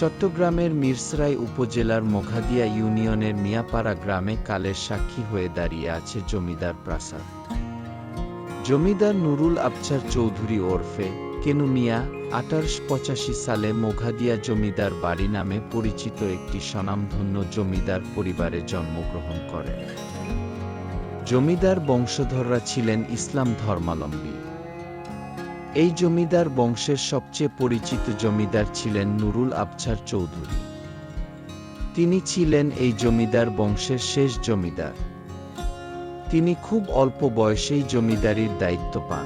চট্টগ্রামের মিরসরাই উপজেলার মোঘাদিয়া ইউনিয়নের মিয়াপাড়া গ্রামে কালের সাক্ষী হয়ে দাঁড়িয়ে আছে জমিদার প্রাসাদ। জমিদার নুরুল আবচার চৌধুরী ওরফে কেনু মিয়া আঠারোশো পঁচাশি সালে মোঘাদিয়া জমিদার বাড়ি নামে পরিচিত একটি স্বনামধন্য জমিদার পরিবারে জন্মগ্রহণ করেন। জমিদার বংশধররা ছিলেন ইসলাম ধর্মাবলম্বী এই জমিদার বংশের সবচেয়ে পরিচিত জমিদার ছিলেন নুরুল আবছার চৌধুরী। তিনি ছিলেন এই জমিদার বংশের শেষ জমিদার। তিনি খুব অল্প বয়সেই জমিদারির দায়িত্ব পান।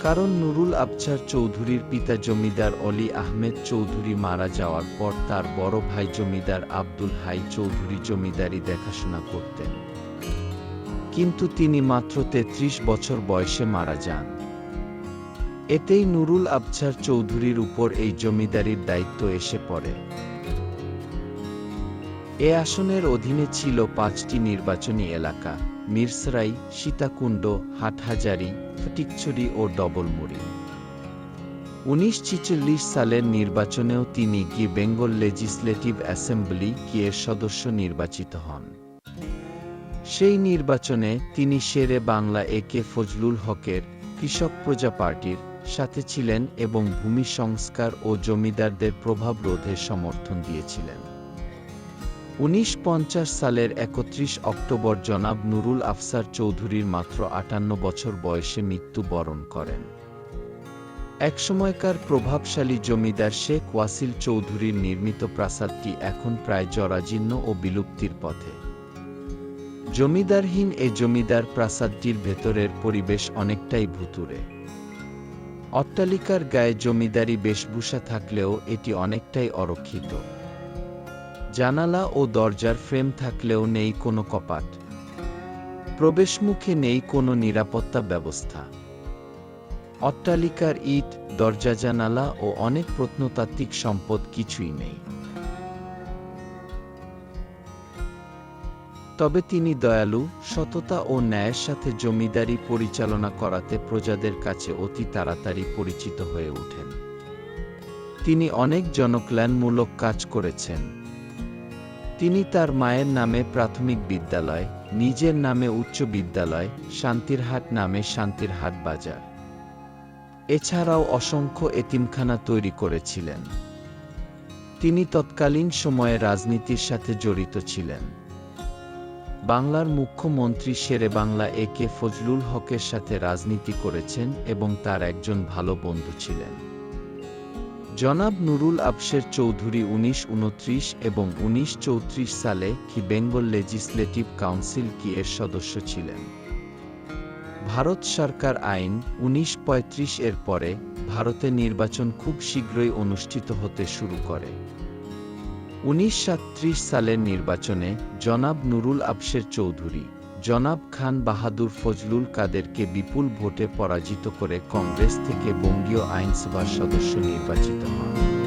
কারণ নুরুল আবছার চৌধুরীর পিতা জমিদার অলি আহমেদ চৌধুরী মারা যাওয়ার পর তার বড় ভাই জমিদার আব্দুল হাই চৌধুরী জমিদারি দেখাশোনা করতেন। কিন্তু তিনি মাত্র তেত্রিশ বছর বয়সে মারা যান। এতেই নুরুল আবছার চৌধুরীর উপর এই জমিদারির দায়িত্ব এসে পড়ে। এ আসনের অধীনে ছিল পাঁচটি নির্বাচনী এলাকা, মিরসরাই, সীতাকুণ্ড, হাটহাজারি, ফটিকছড়ি ও ডবলমুড়ি। উনিশ ছিচল্লিশ সালের নির্বাচনেও তিনি কি বেঙ্গল লেজিসলেটিভ অ্যাসেম্বলি কি এর সদস্য নির্বাচিত হন। সেই নির্বাচনে তিনি শেরে বাংলা এ কে ফজলুল হকের কৃষক প্রজা পার্টির সাথে ছিলেন এবং ভূমি সংস্কার ও জমিদারদের প্রভাব রোধে সমর্থন দিয়েছিলেন। উনিশ সালের একত্রিশ অক্টোবর জনাব নুরুল আফসার চৌধুরীর মাত্র আটান্ন বছর বয়সে মৃত্যুবরণ করেন। একসময়কার প্রভাবশালী জমিদার শেখ ওয়াসিল চৌধুরীর নির্মিত প্রাসাদটি এখন প্রায় জরাজীর্ণ ও বিলুপ্তির পথে। জমিদারহীন এ জমিদার প্রাসাদটির ভেতরের পরিবেশ অনেকটাই ভুতুরে অট্টালিকার গায়ে জমিদারি বেশভূষা থাকলেও এটি অনেকটাই অরক্ষিত। জানালা ও দরজার ফ্রেম থাকলেও নেই কোনো কপাট। প্রবেশমুখে নেই কোনো নিরাপত্তা ব্যবস্থা। অট্টালিকার ইট, দরজা জানালা ও অনেক প্রত্নতাত্ত্বিক সম্পদ কিছুই নেই। তবে তিনি দয়ালু, সততা ও ন্যায়ের সাথে জমিদারি পরিচালনা করাতে প্রজাদের কাছে অতি তাড়াতাড়ি পরিচিত হয়ে ওঠেন। তিনি অনেক জনকল্যাণমূলক কাজ করেছেন। তিনি তার মায়ের নামে প্রাথমিক বিদ্যালয়, নিজের নামে উচ্চ বিদ্যালয়, শান্তিরহাট নামে শান্তিরহাট বাজার। এছাড়াও অসংখ্য এতিমখানা তৈরি করেছিলেন। তিনি তৎকালীন সময়ে রাজনীতির সাথে জড়িত ছিলেন। বাংলার মুখ্যমন্ত্রী শেরে বাংলা এ কে ফজলুল হকের সাথে রাজনীতি করেছেন এবং তার একজন ভালো বন্ধু ছিলেন। জনাব নুরুল আবশের চৌধুরী উনিশ উনত্রিশ এবং উনিশ চৌত্রিশ সালে কি বেঙ্গল লেজিসলেটিভ কাউন্সিল কি এর সদস্য ছিলেন? ভারত সরকার আইন উনিশ পঁয়ত্রিশ এর পরে ভারতে নির্বাচন খুব শীঘ্রই অনুষ্ঠিত হতে শুরু করে। উনিশ সালের নির্বাচনে জনাব নুরুল আবশের চৌধুরী, জনাব খান বাহাদুর ফজলুল কাদেরকে বিপুল ভোটে পরাজিত করে কংগ্রেস থেকে বঙ্গীয় আইনসভার সদস্য নির্বাচিত হন।